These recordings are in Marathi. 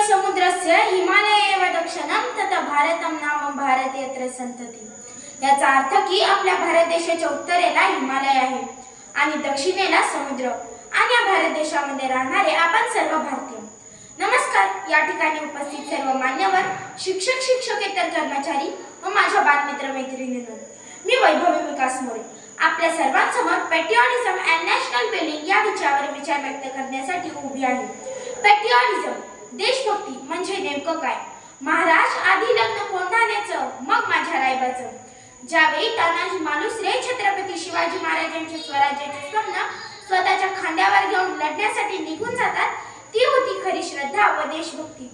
समुद्रस्य हिमालय एव दक्षिणम तथा भारतम नाम भारत यत्र संतती याचा अर्थ की आपल्या भारत देशाच्या उत्तरेला हिमालय आहे आणि दक्षिणेला समुद्र. आणि या भारत देशामध्ये राहणारे आपण सर्व भारतीय. नमस्कार या ठिकाणी उपस्थित सर्व मान्यवर शिक्षक शिक्षकेतर कर्मचारी व माझ्या बालमित्र मैत्रिणींनो. मी वैभवी विकास मोरे. आपल्या सर्वांसमोर पेट्रिऑटिझम अँड नॅशनल बिल्डिंग या विषयावर विचार व्यक्त करण्यासाठी उभी आहे. पेट्रिऑटिझम देशभक्ती म्हणजे नेमकं काय? महाराज आधी लग्न कोंढाण्याचं मग माझ्या रायबाचं. ज्यावेळी तानाजी मालुसरे छत्रपती शिवाजी महाराजांचे स्वराज्याचे स्वप्न स्वतःच्या खांद्यावर घेऊन लढण्यासाठी निघून जातात ती होती खरी श्रद्धा व देशभक्ती.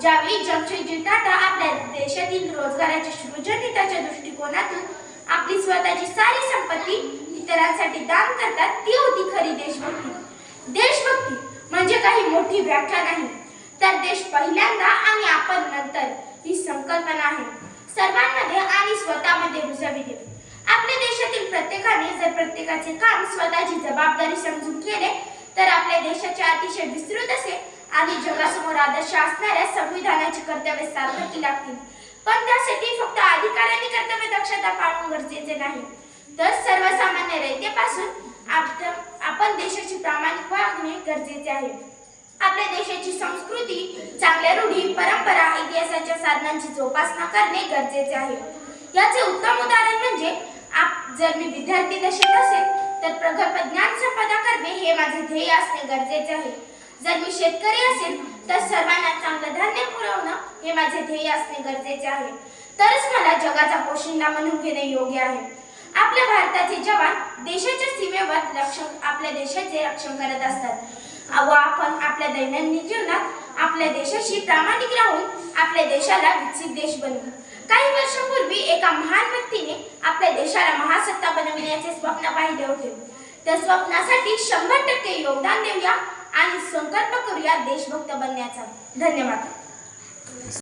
ज्यावेळी जमशेदजी टाटा आपल्या देशातील रोजगाराच्या सृजनिताच्या दृष्टिकोनातून आपली स्वतःची सारी संपत्ती इतरांसाठी दान करतात ती होती खरी देशभक्ती. देशभक्ती म्हणजे काही मोठी व्याख्या नाही. तर देश पहिल्यांदा आणि आपण नंतर ही संकल्पना आहे. सर्वांमध्ये आणि स्वतःमध्ये रुजविले आपल्या देशातील प्रत्येकाने जर प्रत्येकाचे काम स्वतःची जबाबदारी समजून केले तर आपल्या देशाचे अतिशय विस्तृत असे आणि जगासमोर आदर्श असणाऱ्या संविधानाचे कर्तव्य सार्थकी लागतील. पण त्यासाठी फक्त अधिकाऱ्यांनी कर्तव्य दक्षता पाळणं गरजेचे नाही. तर सर्वसामान्य रयतेपासून आप- आपण देशाची प्रामाणिक वागणे गरजेचे आहे. आपल्या देशाची साधनांची जोपासना करणे गरजेचे आहे. याचे उत्तम उदाहरण म्हणजे आप जर मी विद्यार्थी दशेत असेल तर प्रगल्भ ज्ञान संपदा करणे हे माझे ध्येय असणे गरजेचे आहे. जर मी शेतकरी असेल तर सर्वांना चांगलं धान्य पुरवणं हे माझे ध्येय असणे गरजेचे आहे. तरच मला जगाचा पोशिंदा म्हणून घेणे योग्य आहे. आपल्या भारताचे जवान देशाच्या सीमेवर रक्षण आपल्या देशाचे रक्षण करत असतात. व आपण आपल्या दैनंदिन जीवनात आपल्या देशाशी प्रामाणिक राहून आपल्या देशाला विकसित देश बनवू काही वर्षापूर्वी एका महान व्यक्तीने आपल्या देशाला महासत्ता बनविण्याचे स्वप्न पाहिले होते. त्या स्वप्नासाठी शंभर टक्के योगदान देऊया आणि संकल्प करूया देशभक्त बनण्याचा. धन्यवाद.